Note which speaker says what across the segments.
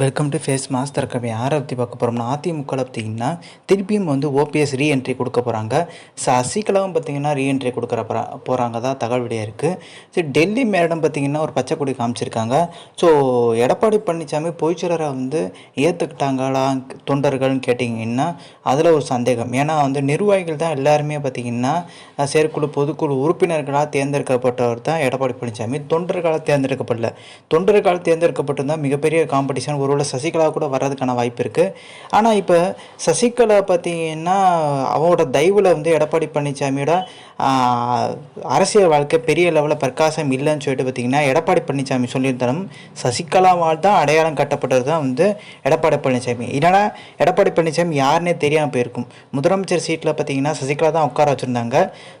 Speaker 1: Welcome to face master Kavi யாரை பற்றி பார்க்க போகிறோம்னா அதிமுகவில் பார்த்தீங்கன்னா திருப்பியும் வந்து ஓபிஎஸ் ரீஎன்ட்ரி கொடுக்க போகிறாங்க சசிகலாவும் பார்த்தீங்கன்னா ரீஎன்ட்ரி கொடுக்குற போகிறாங்க தான் தகவல் விடையாக இருக்குது சரி டெல்லி மேடம் பார்த்தீங்கன்னா ஒரு பச்சை கொடி காமிச்சிருக்காங்க. ஸோ எடப்பாடி பழனிசாமி பொய்ச்சலரை வந்து ஏற்றுக்கிட்டாங்களா தொண்டர்கள்னு கேட்டிங்கன்னா அதில் ஒரு சந்தேகம். ஏன்னா வந்து நிர்வாகிகள் தான் எல்லாருமே பார்த்தீங்கன்னா செயற்குழு பொதுக்குழு உறுப்பினர்களாக தேர்ந்தெடுக்கப்பட்டவர் தான் எடப்பாடி பழனிசாமி தொண்டர்களால் தேர்ந்தெடுக்கப்படல. தொண்டர்களால் தேர்ந்தெடுக்கப்பட்டிருந்தால் மிகப்பெரிய காம்படிஷன் ஒருவேளை சசிகலா கூட வர்றதுக்கான வாய்ப்பு இருக்குது ஆனால் இப்போ சசிகலா பார்த்தீங்கன்னா அவனோட தயவில் வந்து எடப்பாடி பழனிசாமியோட அரசியல் வாழ்க்கை பெரிய லெவலில் பிரகாசம் இல்லைன்னு சொல்லிட்டு பார்த்தீங்கன்னா எடப்பாடி பழனிசாமி சொல்லியிருந்தாலும் சசிகலாவால் தான் அடையாளம் கட்டப்பட்டது தான் வந்து எடப்பாடி பழனிசாமி. என்னடா எடப்பாடி பழனிசாமி யாருன்னே தெரியாமல் போயிருக்கும். முதலமைச்சர் சீட்டில் பார்த்தீங்கன்னா சசிகலா தான் உட்கார வச்சுருந்தாங்க.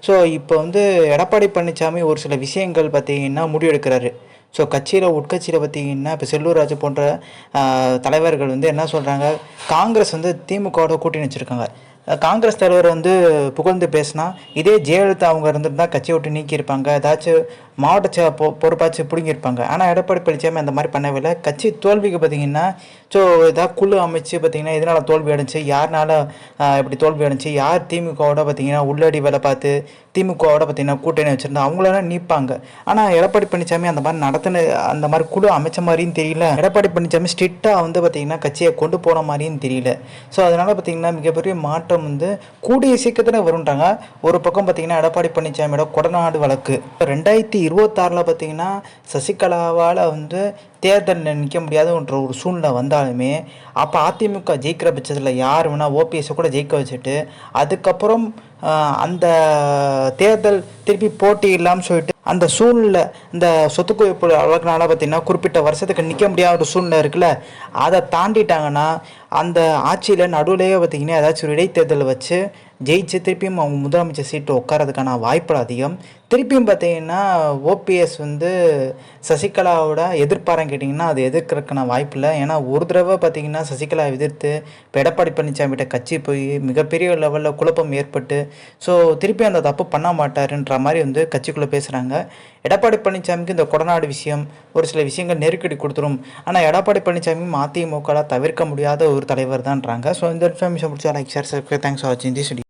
Speaker 1: ஸோ இப்போ வந்து எடப்பாடி பழனிசாமி ஒரு சில விஷயங்கள் பார்த்தீங்கன்னா முடிவெடுக்கிறாரு. ஸோ கட்சியில் உட்கட்சியில் பார்த்தீங்கன்னா இப்போ செல்லூர் ராஜு போன்ற தலைவர்கள் வந்து என்ன சொல்கிறாங்க காங்கிரஸ் வந்து திமுகவோட கூட்டணி வச்சுருக்காங்க. காங்கிரஸ் தலைவர் வந்து புகழ்ந்து பேசினா இதே ஜெயலலிதா அவங்க இருந்திருந்தால் கட்சியை விட்டு நீக்கியிருப்பாங்க ஏதாச்சும் மாவட்ட பொ பொறுப்பாச்சும் பிடுங்கியிருப்பாங்க. ஆனால் எடப்பாடி பழனிசாமி அந்த மாதிரி பண்ணவே கட்சி தோல்விக்கு பார்த்தீங்கன்னா ஸோ ஏதாவது குழு அமைச்சு பார்த்தீங்கன்னா எதனால் தோல்வி அடைஞ்சு யாருனால இப்படி தோல்வி அடைஞ்சு யார் திமுகவோட பார்த்தீங்கன்னா உள்ளடி வேலை பார்த்து திமுகவோட பார்த்தீங்கன்னா கூட்டணி வச்சுருந்தா அவங்களெல்லாம் நீப்பாங்க. ஆனால் எடப்பாடி பழனிசாமி அந்த மாதிரி நடத்தின அந்த மாதிரி குழு அமைச்ச மாதிரியும் தெரியல. எடப்பாடி பழனிசாமி ஸ்ட்ரிக்டாக வந்து பார்த்தீங்கன்னா கட்சியை கொண்டு போகிற மாதிரியும் தெரியல. ஸோ அதனால் பார்த்தீங்கன்னா மிகப்பெரிய மாற்றம் வந்து கூடிய சீக்கிரத்தில் வரும்ன்றாங்க. ஒரு பக்கம் பார்த்தீங்கன்னா எடப்பாடி பழனிசாமியோட கொடநாடு வழக்கு. ரெண்டாயிரத்தி இருபத்தாறில் பார்த்தீங்கன்னா சசிகலாவால் வந்து தேர்தலில் நிற்க முடியாதுன்ற ஒரு சூழ்நிலை வந்தாலுமே அப்போ அதிமுக ஜெயிக்கிற பட்சத்தில் யார் வேணால் ஓபிஎஸ்ஸை கூட ஜெயிக்க வச்சுட்டு அதுக்கப்புறம் அந்த தேர்தல் திருப்பி போட்டி இல்லாமல் சொல்லிட்டு அந்த சூழ்நிலை இந்த சொத்து குவிப்பு வழக்கினால பார்த்தீங்கன்னா குறிப்பிட்ட வருஷத்துக்கு நிற்க முடியாத ஒரு சூழ்நிலை இருக்குல்ல அதை தாண்டிட்டாங்கன்னா அந்த ஆட்சியில் நடுவுலேயே பார்த்தீங்கன்னா ஏதாச்சும் ஒரு இடைத்தேர்தல் வச்சு ஜெயிச்சு திருப்பியும் அவங்க முதலமைச்சர் சீட்டு உட்காரதுக்கான வாய்ப்புகள் அதிகம். திருப்பியும் பார்த்தீங்கன்னா ஓபிஎஸ் வந்து சசிகலாவோட எதிர்ப்பாரன்னு கேட்டிங்கன்னா அது எதிர்க்கிறதுக்கான வாய்ப்பு இல்லை. ஏன்னா ஒரு தடவை பார்த்தீங்கன்னா சசிகலா எதிர்த்து இப்போ எடப்பாடி பழனிசாமிகிட்ட கட்சி போய் மிகப்பெரிய லெவலில் குழப்பம் ஏற்பட்டு ஸோ திருப்பி அந்த தப்பு பண்ண மாட்டாருன்ற மாதிரி வந்து கட்சிக்குள்ளே பேசுகிறாங்க எடப்பாடி பழனிசாமிக்கு இந்த கொடநாடு விஷயம் ஒரு சில விஷயங்கள் நெருக்கடி கொடுத்துரும். ஆனால் எடப்பாடி பழனிசாமியும் அதிமுகவில் தவிர்க்க முடியாத ஒரு தலைவர் தான்றாங்க ஸோ இந்த இன்ஃபர்மேஷன் பிடிச்சா like share subscribe thanks for வாட்சிங் திஸ்